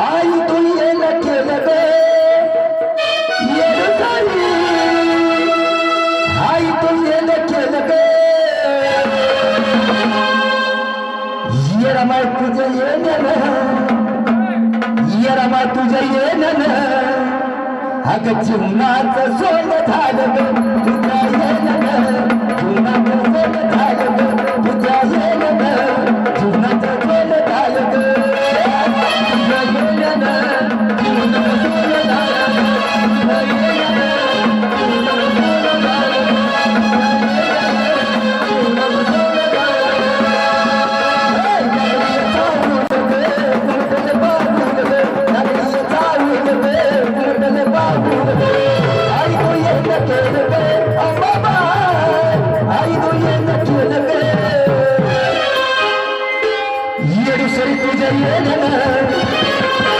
आई तुई खेलबे आई तुई खेलबे ये रमाय तुझे ये नन ये रमाय तुझे ये नन अग चिमणाचं सोनं झालं तुझा ये नन ஏதனா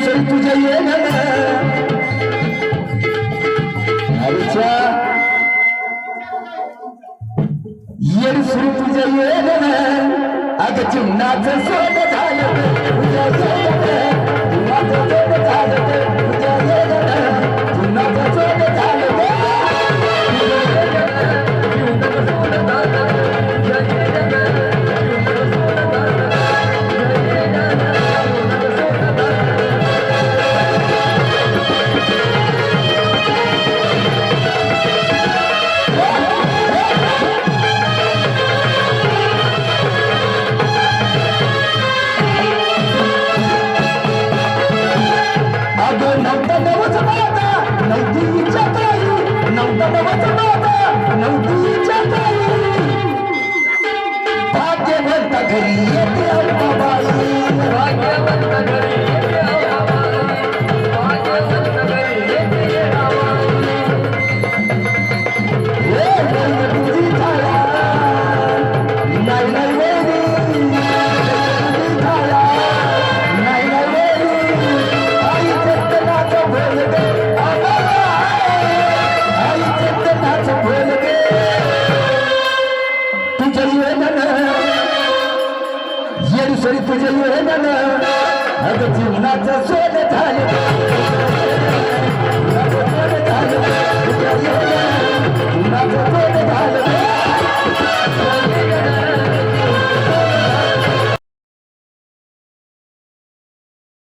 क्षण तुझ्या येड सुरू तुझ्या येड अगं चिन्हाचं सोनं झालं. नवतीच्या भाग्यवंत घरी येते अंबाबाई भाग्यवंत जीवनाचा शोध झाले.